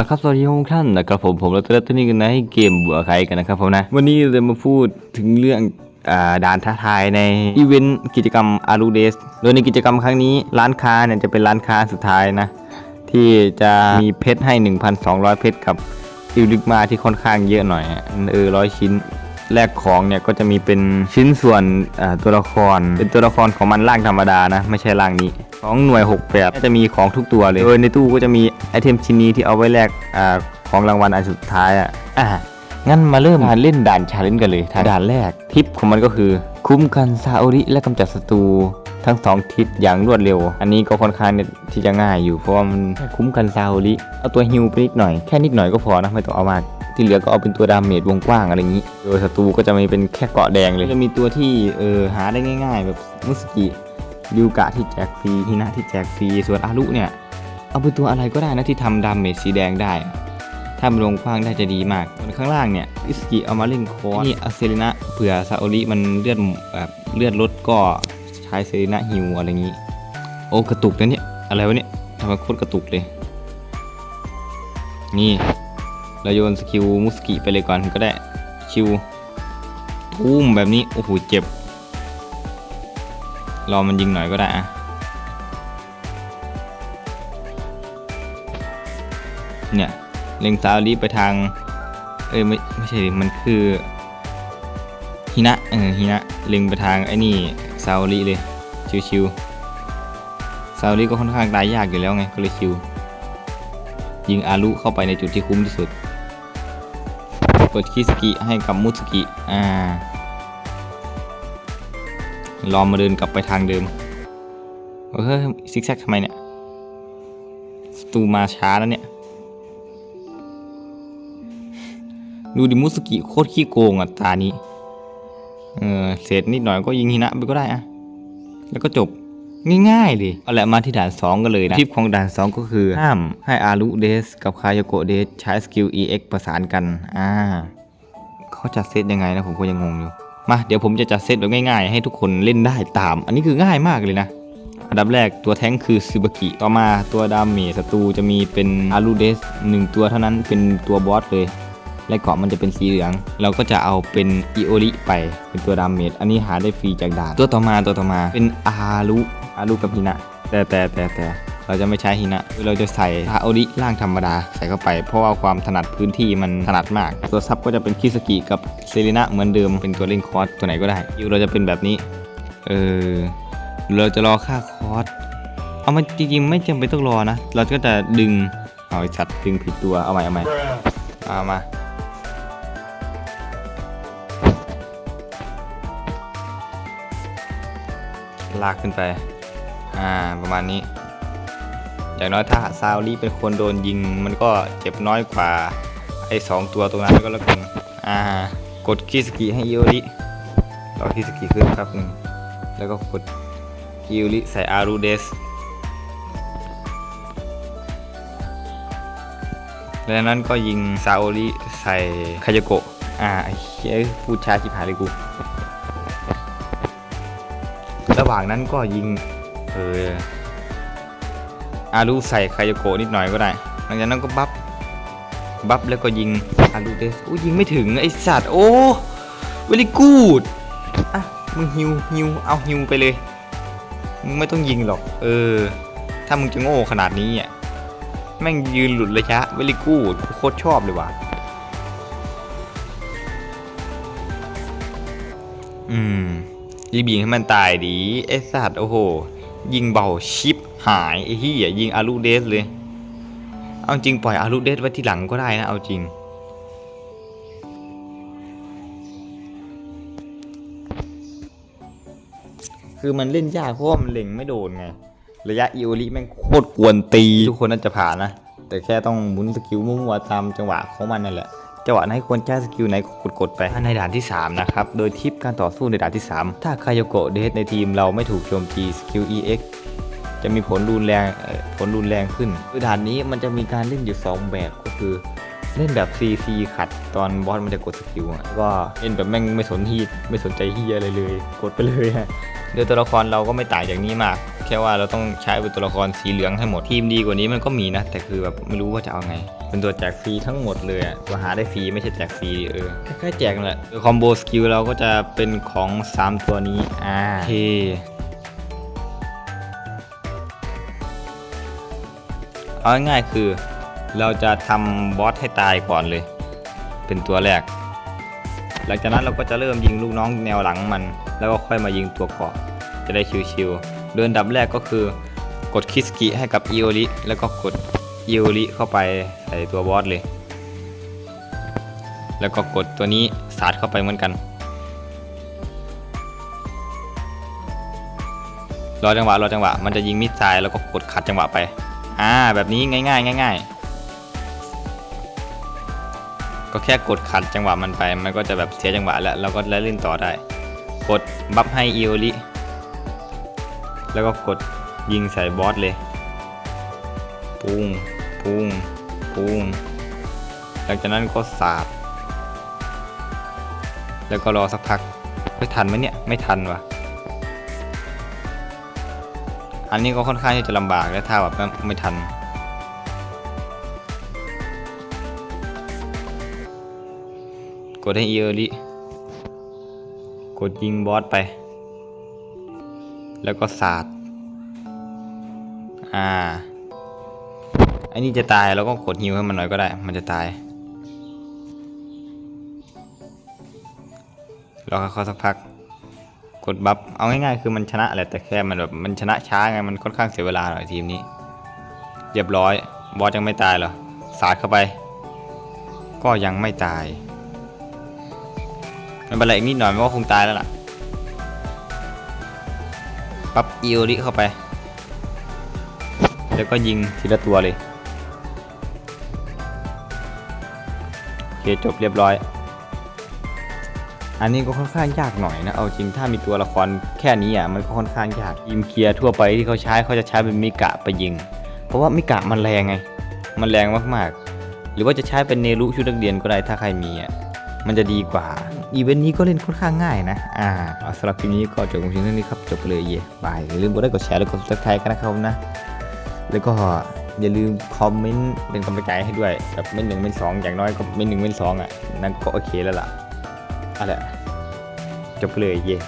อาละครับสวัสดีทุกท่านนะครับผมผมเราจะเล่นตัวนี้กันนะให้เกมบัวใครกันนะครับผมนะวันนี้เราจะมาพูดถึงเรื่องอด่านท้าทายในอีเวนต์กิจกรรมอารูเดสโดยในกิจกรรมครั้งนี้ร้านค้าเนี่ยจะเป็นร้านค้าสุดท้ายนะ ที่จะมีเพชรให้ 1,200 เพชรกับอิลิกมาที่ค่อนข้างเยอะหน่อยเออร้อยชิ้น แลกของเนี่ยก็จะมีเป็นชิ้นส่วนตัวละคร เป็นตัวละครของมันร่างธรรมดานะ ไม่ใช่ร่างนี้ของหน่วย6แบบจะมีของทุกตัวเลยโดยในตู้ก็จะมีไอเทมชิ้นนี้ที่เอาไว้แลกอของรางวัลอันสุดท้ายอะอะงั้นมาเริ่มการเล่นด่านชาเลนจ์กันเลยด่านแรกทิปของมันก็คือ คุ้มกันซาโอริและกำจัดศัตรู ทั้งสองทิศอย่างรวดเร็ว อันนี้ก็ค่อนข้างเนี่ยที่จะง่ายอยู่เพราะว่ามันแค่คุ้มกันซาโอริเอาตัวฮิวไปนิดหน่อยแค่นิดหน่อยก็พอนะไม่ต้องเอามากที่เหลือก็เอาเป็นตัวดาเมจวงกว้างอะไรอย่างนี้ โดยศัตรูก็จะมีเป็นแค่เกาะแดงเลย จะมีตัวที่เออหาได้ง่าย ๆ แบบมุสกิริวกะที่แจกฟรีฮินะที่แจกฟรีส่วนอารุเนี่ย เอาเป็นตัวอะไรก็ได้นะที่ทำดาเมจสีแดงได้ ถ้ามันวงกว้างได้จะดีมาก ส่วนข้างล่างเนี่ยอิสกิเอามาเล่นคอร์สนี่อาเซรินะเผื่อซาโอริมันเลือดแบบเลือดลดก็ ใช้เซรินะฮิวอะไรอย่างนี้ โอ้กระตุกนะเนี่ยอะไรวะเนี่ยทำไมโคตรกระตุกเลย นี่เราโยนสกิลมุสกิไปเลยก่อนก็ได้คิวทุ่มแบบนี้ โอ้โหเจ็บ รอมันยิงหน่อยก็ได้อะเนี่ยเล็งซาลีไปทาง เอ้ยไม่ไม่ใช่ดิมันคือฮินะเออฮินะเล็งไปทางไอ้นี่ ซาลีเลย ชิวๆซาลีก็ค่อนข้างตายยากอยู่แล้วไง ก็เลยชิว ยิงอารุเข้าไปในจุดที่คุ้มที่สุดกดคิสกิให้กับมุสกิ อ่า ลองมาเดินกลับไปทางเดิม เฮ้ยซิกแซกทำไมเนี่ยสตูมาช้าแล้วเนี่ย ดูดิมุสกิโคตรขี้โกงอะตานี้ เออเศษนิดหน่อยก็ยิงฮินะไปก็ได้อะแล้วก็จบง่ายๆเลยเอาละมาที่ด่าน 2 กันเลยนะทิปของด่าน 2 ก็คือ ห้ามให้อารุเดส กับคายโกะเดสใช้สกิล EX ประสานกัน อ่า เขาจัดเซตยังไงนะผมก็ยังงงอยู่ มาเดี๋ยวผมจะจัดเซตแบบง่ายๆ ให้ทุกคนเล่นได้ตาม อันนี้คือง่ายมากเลยนะ อันดับแรกตัวแท้งคือซูบากิ ต่อมาตัวดาเมจศัตรูจะมีเป็นอารุเดสหนึ่งตัวเท่านั้นเป็นตัวบอสเลย และเกาะมันจะเป็นสีเหลือง เราก็จะเอาเป็นอิโอริไปเป็นตัวดาเมจอันนี้หาได้ฟรีจากด่านตัวต่อมาตัวต่อมาเป็นอารุอารุกับฮินะแต่แต่แต่แต่เราจะไม่ใช้ฮินะเราจะใส่ฮาโอริร่างธรรมดาใส่เข้าไป เพราะว่าความถนัดพื้นที่มันถนัดมาก ตัวซับก็จะเป็นคิสกิกับเซรินะเหมือนเดิมเป็นตัวเล่นคอร์สตัวไหนก็ได้ยูเราจะเป็นแบบนี้ เออเราจะรอค่าคอร์สเอามันจริงๆไม่จำเป็นต้องรอนะ เราก็จะดึงเอาไอ้สัตว์ดึงผิดตัวเอาใหม่เอาใหม่เอามา ลากขึ้นไป อ่า ประมาณนี้ อย่างน้อยถ้าซาวลี่เป็นคนโดนยิง มันก็เจ็บน้อยกว่า ไอ้สองตัวตรงนั้นก็แล้วกัน อ่า กดคิสกิให้อิโอริรอคิสกิขึ้นครับหนึ่งแล้วก็กดอิโอริใส่อารูเดสแล้วนั้นก็ยิงซาโอริใส่คายโกะอ่าไอ้พูดช้าชิบหายเลยกู ว่างนั้นก็ยิงเอออารุใส่คายโกนิดหน่อยก็ได้ หลังจากนั้นก็บัฟบัฟแล้วก็ยิงอารุเดสโอ้ยิงไม่ถึงไอสัตว์โอ้เวลิกูดอะมึงฮิวฮิวเอาฮิวไปเลยมึงไม่ต้องยิงหรอก เออ ถ้ามึงจะโง่ขนาดนี้อะแม่งยืนหลุดระยะเวลิกูดโคตรชอบเลยว่ะอืม รีบยิงให้มันตายดีไอสัตว์โอ้โห ยิงเบาชิปหายไอ้เหี้ยยิงอารุเดสเลย เอาจริงปล่อยอารุเดสไว้ที่หลังก็ได้นะ เอาจริง คือมันเล่นยากเพราะมันเล็งไม่โดนไง ระยะอีโอริแม่งโคตรกวนตี ทุกคนน่าจะผ่านนะ แต่แค่ต้องหมุนสกิลมั่วๆตามจังหวะของมันนั่นแหละ จังหวะไหนควรใช้สกิลไหนกดกดๆไปในด่านที่ 3 นะครับ โดยทิปการต่อสู้ในด่านที่ 3 ถ้าคายโกะเดสในทีมเราไม่ถูกโจมตีสกิล EX จะมีผลรุนแรงผลรุนแรงขึ้นด่านนี้มันจะมีการเล่นอยู่ 2 แบบก็คือเล่นแบบ CC ขัดตอนบอสมันจะกดสกิลอะก็เล่นแบบแม่งไม่สนทีไม่สนใจที่อะไรเลย กดไปเลยฮะ โดยตัวละครเราก็ไม่ต่างจากนี้มาก แค่ว่าเราต้องใช้เป็นตัวละครสีเหลืองให้หมดทีมดีกว่านี้มันก็มีนะ แต่คือแบบไม่รู้ว่าจะเอาไง เป็นตัวแจกฟรีทั้งหมดเลยอะตัวหาได้ฟรีไม่ใช่แจกฟรีเออคล้แจกนั่นแหละคอมโบสกิลเราก็จะเป็นของ 3 ตัวนี้อ่าโอเคเอาง่ายๆคือ เราจะทำบอสให้ตายก่อนเลย เป็นตัวแรก หลังจากนั้นเราก็จะเริ่มยิงลูกน้องแนวหลังมัน แล้วก็ค่อยมายิงตัวเกาะ จะได้ชิวๆเดินดับแรกก็คือกดคิสกิให้กับอีโอริแล้วก็กดอีโอริเข้าไปใส่ตัวบอสเลย แล้วก็กดตัวนี้สาดเข้าไปเหมือนกันรอจังหวะรอจังหวะมันจะยิงมิสไซล์แล้วก็กดขัดจังหวะไป อ่า แบบนี้ง่ายๆง่ายๆ ก็แค่กดขัดจังหวะมันไป มันก็จะแบบเสียจังหวะแล้วเราก็เล่นต่อได้ กดบัฟให้อีโอริแล้วก็กดยิงใส่บอสเลย ปุ้งปุ้งปุ้งหลังจากนั้นก็สาบแล้วก็รอสักพักไม่ทันไหมเนี่ย ไม่ทันวะอันนี้ก็ค่อนข้างที่จะลำบากและถ้าแบบไม่ทัน กดให้เออริกดยิงบอสไป แล้วก็สาดอ่าอันนี้จะตายเราก็กดฮิวให้มันหน่อยก็ได้ มันจะตายรอเขาสักพัก กดบัฟเอาง่ายๆคือมันชนะแหละแต่แค่มันแบบมันชนะช้าไงมันค่อนข้างเสียเวลาหน่อยทีมนี้เรียบร้อย บอสยังไม่ตายเหรอสาดเข้าไป ก็ยังไม่ตาย ม่เป็นไรอีกนิดหน่อยมันก็คงตายแล้วล่ะปั๊บอีโอริเข้าไป แล้วก็ยิงทีละตัวเลยโอเคจบเรียบร้อย อันนี้ก็ค่อนข้างยากหน่อยนะ เอาจริงถ้ามีตัวละครแค่นี้อะมันก็ค่อนข้างยากทีมเคลียร์ทั่วไปที่เขาใช้เขาจะใช้เป็นมิกะไปยิง เพราะว่ามิกะมันแรงไง มันแรงมากๆ หรือว่าจะใช้เป็นเนรุชุดนักเรียนก็ได้ถ้าใครมีอะมันจะดีกว่า อีเวนต์นี้ก็เล่นค่อนข้างง่ายนะ อ่าเอาสำหรับคลิปนี้ก็จบเพียงเท่านี้ครับ จบไปเลยเย่บายอย่าลืมกดไลค์กดแชร์และกดติดตามกันนะครับนะ แล้วก็อย่าลืมคอมเมนต์เป็นกำลังใจให้ด้วยแบบเม้นหนึ่งเม้นสองอย่างน้อยก็เม้นหนึ่งเม้นสองอะนั่นก็โอเคแล้วล่ะอะไรจบไปเลยเย่